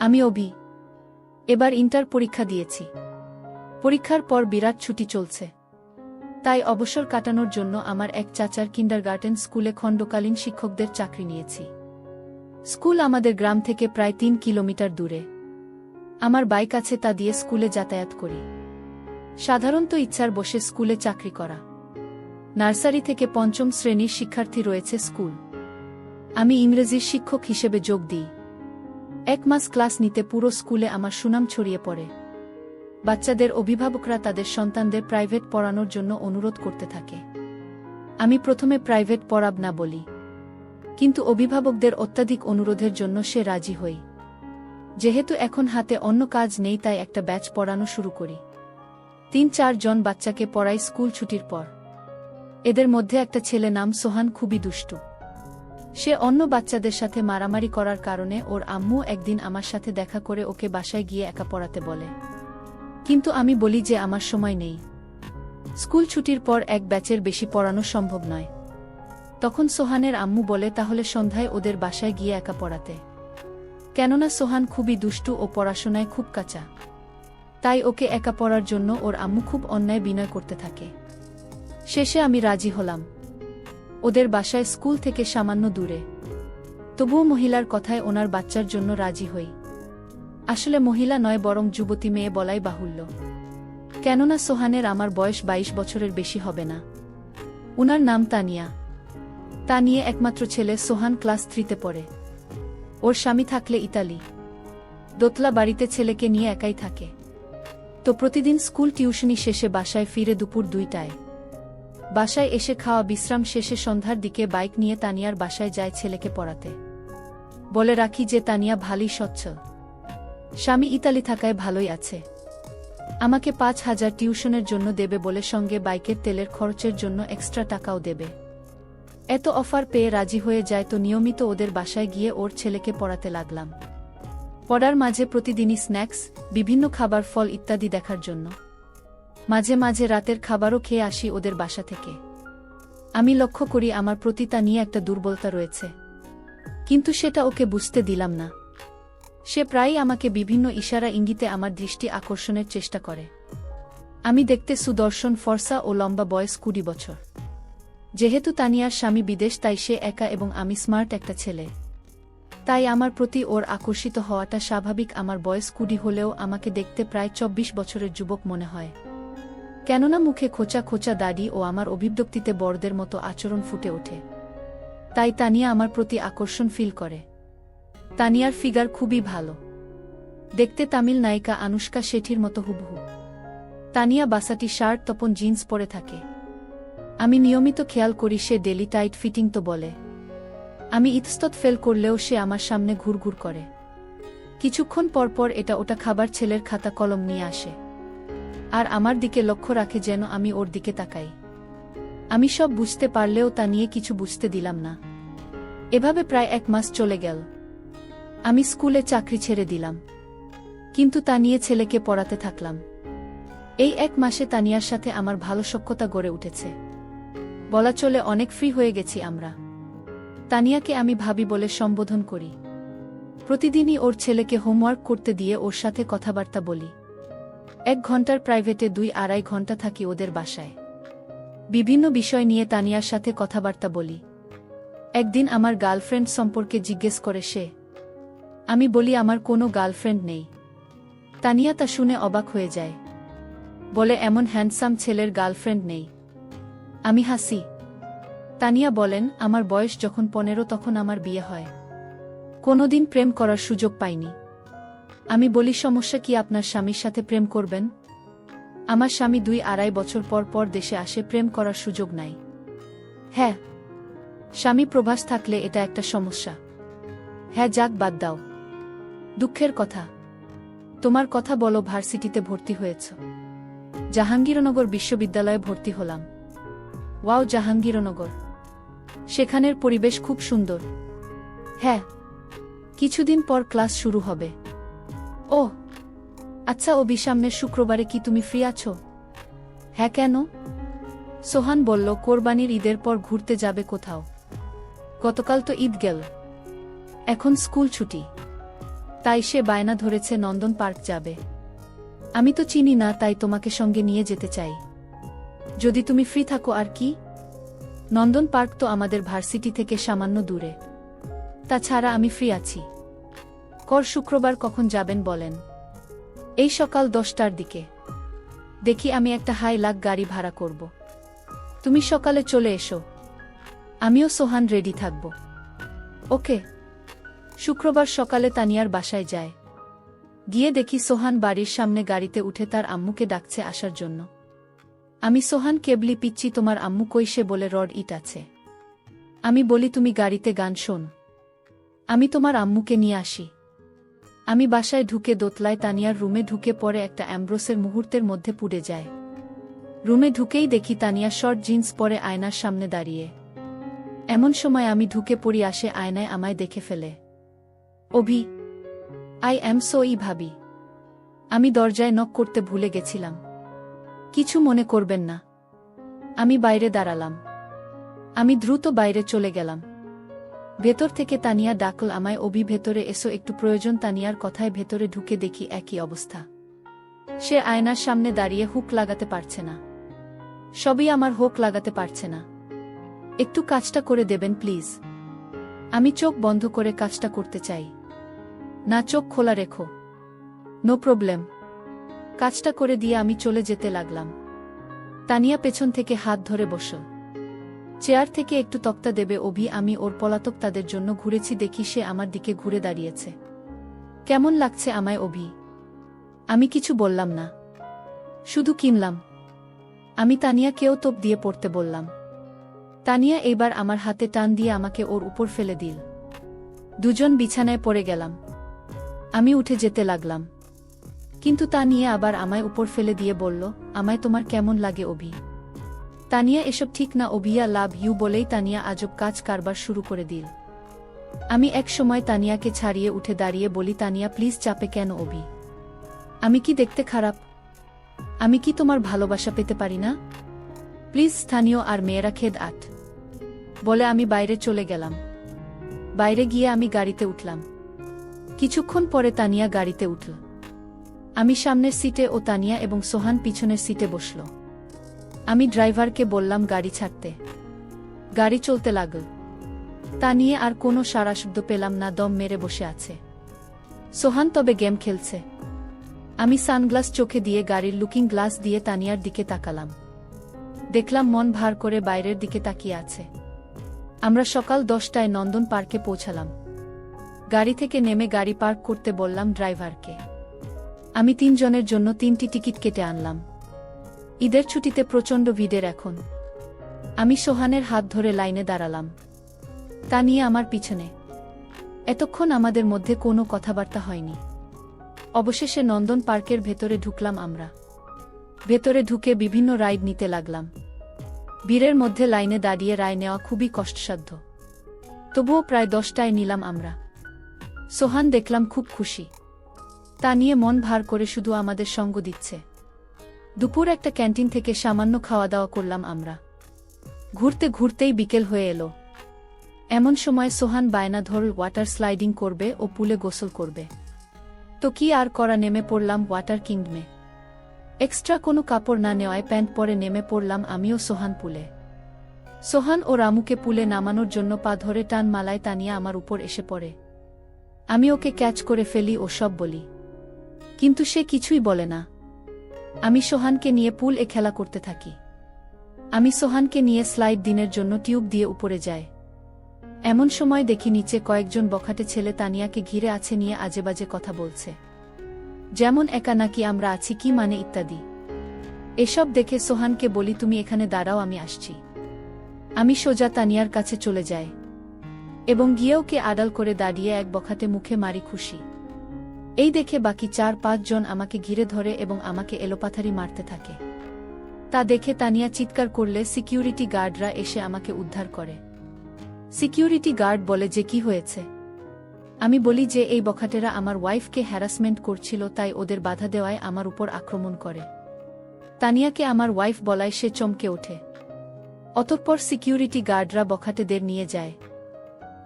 আমি অভি এবার ইন্টার পরীক্ষা দিয়েছি। পরীক্ষার পর বিরাট ছুটি চলছে। তাই অবসর কাটানোর জন্য আমার এক চাচার কিন্ডারগার্টেন স্কুলে খণ্ডকালীন শিক্ষকদের চাকরি নিয়েছি। স্কুল আমাদের গ্রাম থেকে প্রায় তিন কিলোমিটার দূরে। আমার বাইক আছে তা দিয়ে স্কুলে যাতায়াত করি। সাধারণত ইচ্ছার বসে স্কুলে চাকরি করা। নার্সারি থেকে পঞ্চম শ্রেণির শিক্ষার্থী রয়েছে স্কুল। আমি ইংরেজির শিক্ষক হিসেবে যোগ দিই। এক মাস ক্লাস নিতে পুরো স্কুলে আমার সুনাম ছড়িয়ে পড়ে। বাচ্চাদের অভিভাবকরা তাদের সন্তানদের প্রাইভেট পড়ানোর জন্য অনুরোধ করতে থাকে। আমি প্রথমে প্রাইভেট পড়াব না বলি। কিন্তু অভিভাবকদের অত্যাধিক অনুরোধের জন্য সে রাজি হই। যেহেতু এখন হাতে অন্য কাজ নেই তাই একটা ব্যাচ পড়ানো শুরু করি। তিন চার জন বাচ্চাকে পড়াই স্কুল ছুটির পর। এদের মধ্যে একটা ছেলে নাম সোহান খুবই দুষ্টু। সে অন্য বাচ্চাদের সাথে মারামারি করার কারণে ওর আম্মু একদিন আমার সাথে দেখা করে ওকে বাসায় গিয়ে একা পড়াতে বলে। কিন্তু আমি বলি যে আমার সময় নেই। স্কুল ছুটির পর এক ব্যাচের বেশি পড়ানো সম্ভব নয়। তখন সোহানের আম্মু বলে, তাহলে সন্ধ্যায় ওদের বাসায় গিয়ে একা পড়াতে। কেননা সোহান খুবই দুষ্টু ও পড়াশোনায় খুব কাঁচা। তাই ওকে একা পড়ার জন্য ওর আম্মু খুব অন্যায় বিনয় করতে থাকে। শেষে আমি রাজি হলাম। ওদের বাসায় স্কুল থেকে সামান্য দূরে। তবুও মহিলার কথায় ওনার বাচ্চার জন্য রাজি হই। আসলে মহিলা নয় বরং যুবতী মেয়ে বলাই বাহুল্য। কেননা সোহানের আমার বয়স ২২ বছরের বেশি হবে না। উনার নাম তানিয়া। তা নিয়ে একমাত্র ছেলে সোহান ক্লাস থ্রিতে পড়ে। ওর স্বামী থাকলে ইতালি। দোতলা বাড়িতে ছেলেকে নিয়ে একাই থাকে। তো প্রতিদিন স্কুল টিউশনি শেষে বাসায় ফিরে দুপুর দুইটায়। বাসায় এসে খাওয়া বিশ্রাম শেষে সন্ধ্যার দিকে বাইক নিয়ে তানিয়ার বাসায় যায় ছেলেকে পড়াতে। বলে রাখি যে তানিয়া ভালোই সচ্ছল স্বামী ইতালি থাকায় ভালোই আছে। আমাকে পাঁচ হাজার টিউশনের জন্য দেবে বলে সঙ্গে বাইকের তেলের খরচের জন্য এক্সট্রা টাকাও দেবে। এত অফার পেয়ে রাজি হয়ে যায় তো নিয়মিত ওদের বাসায় গিয়ে ওর ছেলেকে পড়াতে লাগলাম। পড়ার মাঝে প্রতিদিনই স্ন্যাক্স, বিভিন্ন খাবার, ফল ইত্যাদি দেখার জন্য। মাঝে মাঝে রাতের খাবারও খেয়ে আসি ওদের বাসা থেকে। আমি লক্ষ্য করি আমার প্রতি তা নিয়ে একটা দুর্বলতা রয়েছে। কিন্তু সেটা ওকে বুঝতে দিলাম না। সে প্রায়ই আমাকে বিভিন্ন ইশারা ইঙ্গিতে আমার দৃষ্টি আকর্ষণের চেষ্টা করে। আমি দেখতে সুদর্শন, ফর্সা ও লম্বা বয়স কুড়ি বছর। যেহেতু তানিয়ার স্বামী বিদেশ, তাই সে একা এবং আমি স্মার্ট একটা ছেলে। তাই আমার প্রতি ওর আকর্ষিত হওয়াটা স্বাভাবিক। আমার বয়স কুড়ি হলেও আমাকে দেখতে প্রায় চব্বিশ বছরের যুবক মনে হয়। কেননা মুখে খোঁচা খোঁচা দাড়ি ও আমার অভিব্যক্তিতে বড়দের মতো আচরণ ফুটে ওঠে। তাই তানিয়া আমার প্রতি আকর্ষণ ফিল করে। তানিয়ার ফিগার খুবই ভালো। দেখতে তামিল নায়িকা আনুষ্কা শেঠির মতো হুবহু। তানিয়া বাসাটি শার্ট, তপন, জিন্স পরে থাকে। আমি নিয়মিত খেয়াল করি সে ডেলি টাইট ফিটিং তো বলে। আমি ইতস্তত ফেল করলেও সে আমার সামনে ঘুরঘুর করে। কিছুক্ষণ পরপর এটা ওটা খাবার ছেলের খাতা কলম নিয়ে আসে। আর আমার দিকে লক্ষ্য রাখে যেন আমি ওর দিকে তাকাই। আমি সব বুঝতে পারলেও তা নিয়ে কিছু বুঝতে দিলাম না। এভাবে প্রায় এক মাস চলে গেল। আমি স্কুলে চাকরি ছেড়ে দিলাম। কিন্তু তা নিয়ে ছেলেকে পড়াতে থাকলাম। এই এক মাসে তানিয়ার সাথে আমার ভালো সক্ষতা গড়ে উঠেছে। বলা চলে অনেক ফ্রি হয়ে গেছি আমরা। তানিয়াকে আমি ভাবি বলে সম্বোধন করি। প্রতিদিনই ওর ছেলেকে হোমওয়ার্ক করতে দিয়ে ওর সাথে কথাবার্তা বলি। এক ঘণ্টার প্রাইভেটে দুই আড়াই ঘণ্টা থাকি ওদের বাসায়। বিভিন্ন বিষয় নিয়ে তানিয়ার সাথে কথাবার্তা বলি। একদিন আমার গার্লফ্রেন্ড সম্পর্কে জিজ্ঞেস করে সে। আমি বলি, আমার কোনো গার্লফ্রেন্ড নেই। তানিয়া তা শুনে অবাক হয়ে যায়। বলে, এমন হ্যান্ডসাম ছেলের গার্লফ্রেন্ড নেই। আমি হাসি। তানিয়া বলেন, আমার বয়স যখন পনেরো তখন আমার বিয়ে হয়। কোনোদিন প্রেম করার সুযোগ পাইনি। আমি বলি, সমস্যা কি আপনার স্বামীর সাথে প্রেম করবেন? আমার স্বামী দুই আড়াই বছর পর পর দেশে আসে, প্রেম করার সুযোগ নাই। হ্যাঁ স্বামী প্রভাস থাকলে এটা একটা সমস্যা। হ্যাঁ যাক, বাদ দাও। দুঃখের কথা। তোমার কথা বলো, ভার্সিটিতে ভর্তি হয়েছ। জাহাঙ্গীরনগর বিশ্ববিদ্যালয়ে ভর্তি হলাম। ওয়াও, জাহাঙ্গীরনগর। সেখানের পরিবেশ খুব সুন্দর। হ্যাঁ কিছুদিন পর ক্লাস শুরু হবে। ও আচ্ছা ও সামনের শুক্রবারে কি তুমি ফ্রি আছো? হ্যাঁ কেন? সোহান বলল, কোরবানির ঈদের পর ঘুরতে যাবে কোথাও। গতকাল তো ঈদ গেল। এখন স্কুল ছুটি। তাই সে বায়না ধরেছে নন্দন পার্ক যাবে। আমি তো চিনি না, তাই তোমাকে সঙ্গে নিয়ে যেতে চাই। যদি তুমি ফ্রি থাকো আর কি? নন্দন পার্ক তো আমাদের ভার্সিটি থেকে সামান্য দূরে। তাছাড়া আমি ফ্রি আছি। কর শুক্রবার কখন যাবেন বলেন। এই সকাল দশটার দিকে। দেখি আমি একটা হাই লাখ গাড়ি ভাড়া করব। তুমি সকালে চলে এসো। আমিও সোহান রেডি থাকব। ওকে। শুক্রবার সকালে তানিয়ার বাসায় যায়। গিয়ে দেখি সোহান বাড়ির সামনে গাড়িতে উঠে তার আম্মুকে ডাকছে আসার জন্য। আমি সোহান কেবলি পিচ্ছি, তোমার আম্মু কইসে বলে রড ইট আছে। আমি বলি, তুমি গাড়িতে গান শোন। আমি তোমার আম্মুকে নিয়ে আসি। আমি বাসায় ঢুকে দোতলায় তানিয়ার রুমে ঢুকে পরে একটা অ্যাম্ব্রোসের মুহূর্তের মধ্যে পুড়ে যায়। রুমে ঢুকেই দেখি তানিয়া শর্ট জিন্স পরে আয়নার সামনে দাঁড়িয়ে। এমন সময় আমি ঢুকে পড়ি আসে আয়নায় আমায় দেখে ফেলে। অভি, আই অ্যাম সো ই ভাবি। আমি দরজায় নক করতে ভুলে গেছিলাম। কিছু মনে করবেন না। আমি বাইরে দাঁড়ালাম। আমি দ্রুত বাইরে চলে গেলাম। ভেতর থেকে তানিয়া ডাকল আমায়, অবি, ভেতরে এসো, একটু প্রয়োজন। তানিয়ার কথায় ভেতরে ঢুকে দেখি একই অবস্থা। সে আয়নার সামনে দাঁড়িয়ে হুক লাগাতে পারছে না। সবই আমার হোক লাগাতে পারছে না। একটু কাজটা করে দেবেন, প্লিজ। আমি চোখ বন্ধ করে কাজটা করতে চাই। না, চোখ খোলা রেখো। No problem. কাজটা করে দিয়ে আমি চলে যেতে লাগলাম। তানিয়া পেছন থেকে হাত ধরে বসল। চেয়ার থেকে একটু তক্তা দেবে অভি, আমি ওর পলাতক তাদের জন্য ঘুরেছি, দেখি সে আমার দিকে ঘুরে দাঁড়িয়েছে। কেমন লাগছে আমায় অভি? আমি কিছু বললাম না। শুধু কিনলাম। আমি তানিয়াকেও তোপ দিয়ে পড়তে বললাম। তানিয়া এইবার আমার হাতে টান দিয়ে আমাকে ওর উপর ফেলে দিল। দুজন বিছানায় পড়ে গেলাম। আমি উঠে যেতে লাগলাম। কিন্তু তা নিয়ে আবার আমায় উপর ফেলে দিয়ে বলল, আমায় তোমার কেমন লাগে অভি? তানিয়া এসব ঠিক না অভিয়া লাভ ইউ বলেই তানিয়া আজব কাজ কারবার শুরু করে দিল। আমি এক সময় তানিয়াকে ছাড়িয়ে উঠে দাঁড়িয়ে বলি, তানিয়া প্লিজ চাপে কেন অভি? আমি কি দেখতে খারাপ? আমি কি তোমার ভালোবাসা পেতে পারি না? প্লিজ স্থানীয় আর মেয়েরা খেদ আট। বলে আমি বাইরে চলে গেলাম। বাইরে গিয়ে আমি গাড়িতে উঠলাম। কিছুক্ষণ পরে তানিয়া গাড়িতে উঠল। আমি সামনের সিটে ও তানিয়া এবং সোহান পিছনের সিটে বসল। আমি ড্রাইভারকে বললাম গাড়ি ছাড়তে। গাড়ি চলতে লাগল। তা নিয়ে আর কোনো সারা শব্দ পেলাম না, দম মেরে বসে আছে। সোহান তবে গেম খেলছে। আমি সানগ্লাস চোখে দিয়ে গাড়ির লুকিং গ্লাস দিয়ে তানিয়ার দিকে তাকালাম। দেখলাম মন ভার করে বাইরের দিকে তাকিয়ে আছে। আমরা সকাল দশটায় নন্দন পার্কে পৌঁছালাম। গাড়ি থেকে নেমে গাড়ি পার্ক করতে বললাম ড্রাইভারকে। আমি তিনজনের জন্য তিনটি টিকিট কেটে আনলাম। ঈদের ছুটিতে প্রচণ্ড ভিড়ের এখন। আমি সোহানের হাত ধরে লাইনে দাঁড়ালাম। তা নিয়ে আমার পিছনে। এতক্ষণ আমাদের মধ্যে কোনো কথাবার্তা হয়নি। অবশেষে নন্দন পার্কের ভেতরে ঢুকলাম আমরা। ভেতরে ঢুকে বিভিন্ন রাইড নিতে লাগলাম। বীরের মধ্যে লাইনে দাঁড়িয়ে রায় নেওয়া খুবই কষ্টসাধ্য। তবুও প্রায় দশটায় নিলাম আমরা। সোহান দেখলাম খুব খুশি। তা নিয়ে মন ভার করে শুধু আমাদের সঙ্গ দিচ্ছে। দুপুর একটা ক্যান্টিন থেকে সামান্য খাওয়া দাওয়া করলাম আমরা। ঘুরতে ঘুরতেই বিকেল হয়ে এলো। এমন সময় সোহান বায়না ধর ওয়াটার স্লাইডিং করবে ও পুলে গোসল করবে। তো কি আর করা, নেমে পড়লাম ওয়াটার কিংডমে। এক্সট্রা কোনো কাপড় না নেওয়ায় প্যান্ট পরে নেমে পড়লাম আমিও সোহান পুলে। সোহান ও রামুকে পুলে নামানোর জন্য পা ধরে টান মালায় টানিয়ে আমার উপর এসে পড়ে। আমি ওকে ক্যাচ করে ফেলি ও সব বলি। কিন্তু সে কিছুই বলে না। আমি সোহানকে নিয়ে পুল এ খেলা করতে থাকি। আমি সোহানকে নিয়ে স্লাইড দিনের জন্য টিউব দিয়ে উপরে যায় এমন সময় দেখি নিচে কয়েকজন বখাটে ছেলে তানিয়াকে ঘিরে আছে নিয়ে আজেবাজে কথা বলছে। যেমন একা নাকি আমরা আছি কি মানে ইত্যাদি। এসব দেখে সোহানকে বলি, তুমি এখানে দাঁড়াও, আমি আসছি। আমি সোজা তানিয়ার কাছে চলে যাই। এবং গিয়েওকে আড়াল করে দাঁড়িয়ে এক বখাটে মুখে মারি খুশি। এই দেখে বাকি চার পাঁচজন আমাকে ঘিরে ধরে এবং আমাকে এলোপাথারি মারতে থাকে। তা দেখে তানিয়া চিৎকার করলে সিকিউরিটি গার্ডরা এসে আমাকে উদ্ধার করে। সিকিউরিটি গার্ড বলে যে কি হয়েছে? আমি বলি যে এই বখাটেরা আমার ওয়াইফকে হ্যারাসমেন্ট করছিল, তাই ওদের বাধা দেওয়ায় আমার উপর আক্রমণ করে। তানিয়াকে আমার ওয়াইফ বলায় সে চমকে ওঠে। অতঃপর সিকিউরিটি গার্ডরা বখাটেদের নিয়ে যায়।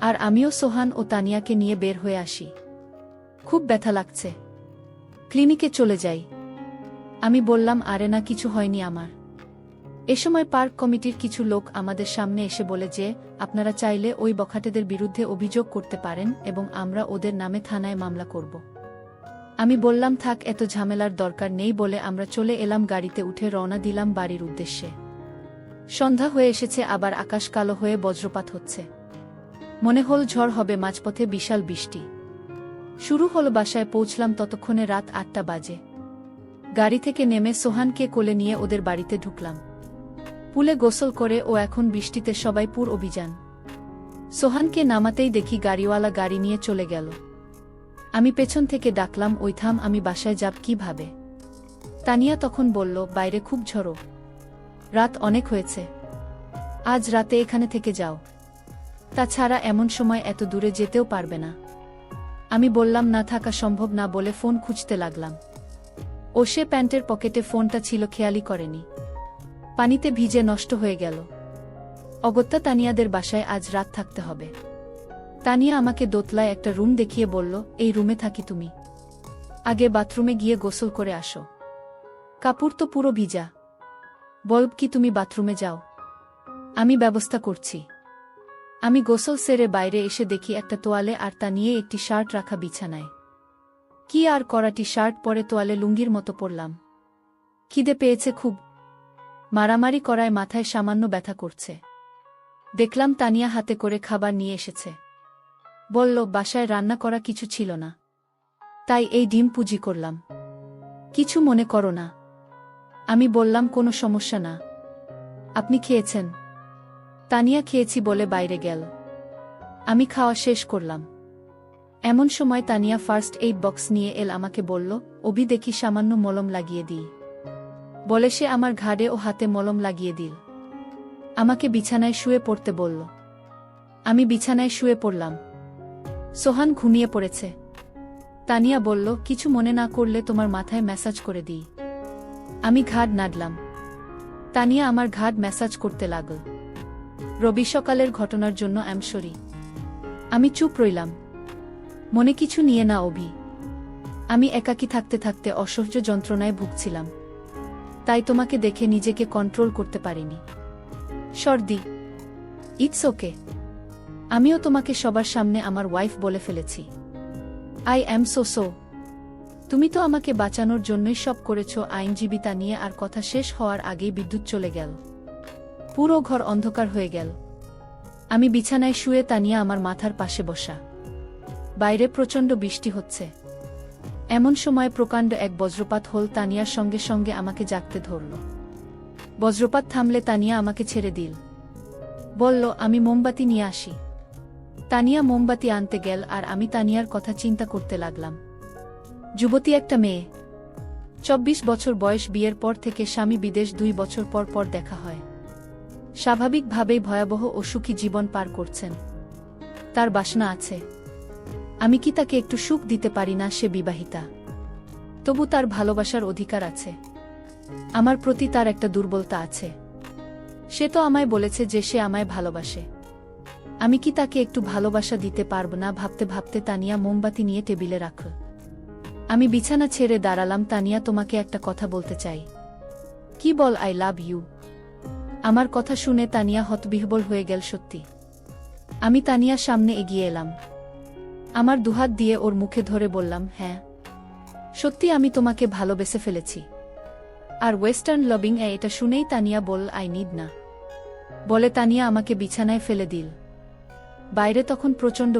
আর আমিও সোহান ও তানিয়াকে নিয়ে বের হয়ে আসি। খুব ব্যথা লাগছে। ক্লিনিকে চলে যাই। আমি বললাম, আরে না, কিছু হয়নি আমার। এ সময় পার্ক কমিটির কিছু লোক আমাদের সামনে এসে বলে যে, আপনারা চাইলে ওই বখাটেদের বিরুদ্ধে অভিযোগ করতে পারেন এবং আমরা ওদের নামে থানায় মামলা করব। আমি বললাম, থাক, এত ঝামেলার দরকার নেই, বলে আমরা চলে এলাম গাড়িতে উঠে রওনা দিলাম বাড়ির উদ্দেশ্যে। সন্ধ্যা হয়ে এসেছে, আবার আকাশ কালো হয়ে বজ্রপাত হচ্ছে। মনে হল ঝড় হবে, মাঝপথে বিশাল বৃষ্টি। শুরু হল বাসায় পৌঁছলাম ততক্ষণে রাত আটটা বাজে। গাড়ি থেকে নেমে সোহানকে কোলে নিয়ে ওদের বাড়িতে ঢুকলাম। পুলে গোসল করে ও এখন বৃষ্টিতে সবাই পুর অভিযান। সোহানকে নামাতেই দেখি গাড়িওয়ালা গাড়ি নিয়ে চলে গেল। আমি পেছন থেকে ডাকলাম, ওই থাম, আমি বাসায় যাব কীভাবে? তানিয়া তখন বলল, বাইরে খুব ঝড়ো। রাত অনেক হয়েছে। আজ রাতে এখানে থেকে যাও। তাছাড়া এমন সময় এত দূরে যেতেও পারবে না। আমি বললাম, না, থাকা সম্ভব না বলে ফোন খুঁজতে লাগলাম। ও সে প্যান্টের পকেটে ফোনটা ছিল খেয়ালি করেনি। পানিতে ভিজে নষ্ট হয়ে গেল। অগত্যা তানিয়াদের বাসায় আজ রাত থাকতে হবে। তানিয়া আমাকে দোতলায় একটা রুম দেখিয়ে বলল, এই রুমে থাকি তুমি। আগে বাথরুমে গিয়ে গোসল করে আসো। কাপড় তো পুরো ভিজা। বলব কি, তুমি বাথরুমে যাও। আমি ব্যবস্থা করছি। আমি গোসল সেরে বাইরে এসে দেখি একটা তোয়ালে আর তা নিয়ে একটি শার্ট রাখা বিছানায়। কি আর করাটি শার্ট পরে তোয়ালে লুঙ্গির মতো পরলাম। খিদে পেয়েছে খুব। মারামারি করায় মাথায় সামান্য ব্যথা করছে। দেখলাম তানিয়া হাতে করে খাবার নিয়ে এসেছে। বলল, বাসায় রান্না করা কিছু ছিল না। তাই এই ডিম পুজি করলাম। কিছু মনে করো না। আমি বললাম, কোনো সমস্যা না। আপনি খেয়েছেন? তানিয়া খেয়েছি বলে বাইরে গেল। আমি খাওয়া শেষ করলাম। এমন সময় তানিয়া ফার্স্ট এইড বক্স নিয়ে এল আমাকে বলল, অভি দেখি সামান্য মলম লাগিয়ে দিই। বলে সে আমার ঘাড়ে ও হাতে মলম লাগিয়ে দিল। আমাকে বিছানায় শুয়ে পড়তে বলল। আমি বিছানায় শুয়ে পড়লাম। সোহান ঘুমিয়ে পড়েছে। তানিয়া বলল, কিছু মনে না করলে তোমার মাথায় ম্যাসাজ করে দিই। আমি ঘাড় নাড়লাম। তানিয়া আমার ঘাড় ম্যাসাজ করতে লাগল। রবি সকালের ঘটনার জন্য অ্যামসরি আমি চুপ রইলাম। মনে কিছু নিয়ে না, অভি। আমি একাকী থাকতে থাকতে অসহ্য যন্ত্রণায় ভুগছিলাম। তাই তোমাকে দেখে নিজেকে কন্ট্রোল করতে পারিনি। সর্দি। ইটস ওকে আমিও তোমাকে সবার সামনে আমার ওয়াইফ বলে ফেলেছি। আই অ্যাম সো সো তুমি তো আমাকে বাঁচানোর জন্যই সব করেছ আইনজীবিতা নিয়ে আর কথা শেষ হওয়ার আগেই বিদ্যুৎ চলে গেল। পুরো ঘর অন্ধকার হয়ে গেল। আমি বিছানায় শুয়ে তানিয়া আমার মাথার পাশে বসা। বাইরে প্রচণ্ড বৃষ্টি হচ্ছে। এমন সময় প্রকাণ্ড এক বজ্রপাত হল তানিয়ার সঙ্গে সঙ্গে আমাকে জাগতে ধরল। বজ্রপাত থামলে তানিয়া আমাকে ছেড়ে দিল। বলল, আমি মোমবাতি নিয়ে আসি। তানিয়া মোমবাতি আনতে গেল আর আমি তানিয়ার কথা চিন্তা করতে লাগলাম। যুবতী একটা মেয়ে। চব্বিশ বছর বয়স বিয়ের পর থেকে স্বামী বিদেশ দুই বছর পর পর দেখা হয়। স্বাভাবিকভাবেই ভয়াবহ ও সুখী জীবন পার করছেন। তার বাসনা আছে। আমি কি তাকে একটু সুখ দিতে পারি না, সে বিবাহিতা? তবু তার ভালোবাসার অধিকার আছে। আমার প্রতি তার একটা দুর্বলতা আছে। সে তো আমায় বলেছে যে সে আমায় ভালোবাসে। আমি কি তাকে একটু ভালোবাসা দিতে পারব না, ভাবতে ভাবতে তানিয়া মোমবাতি নিয়ে টেবিলে রাখল। আমি বিছানা ছেড়ে দাঁড়ালাম, তানিয়া তোমাকে একটা কথা বলতে চাই। কি বল, আই লাভ ইউ। আমার কথা শুনে তানিয়া হতবিহবল হয়ে গেল সত্যি। আমি তানিয়ার সামনে এগিয়ে এলাম। আমার দুহাত দিয়ে ওর মুখে ধরে বললাম হ্যাঁ সত্যি আমি তোমাকে ভালোবেসে ফেলেছি। আর ওয়েস্টার্ন লবিং এ এটা শুনেই তানিয়া বল আই নিড না। বলে তানিয়া আমাকে বিছানায় ফেলে দিল। বাইরে তখন প্রচণ্ড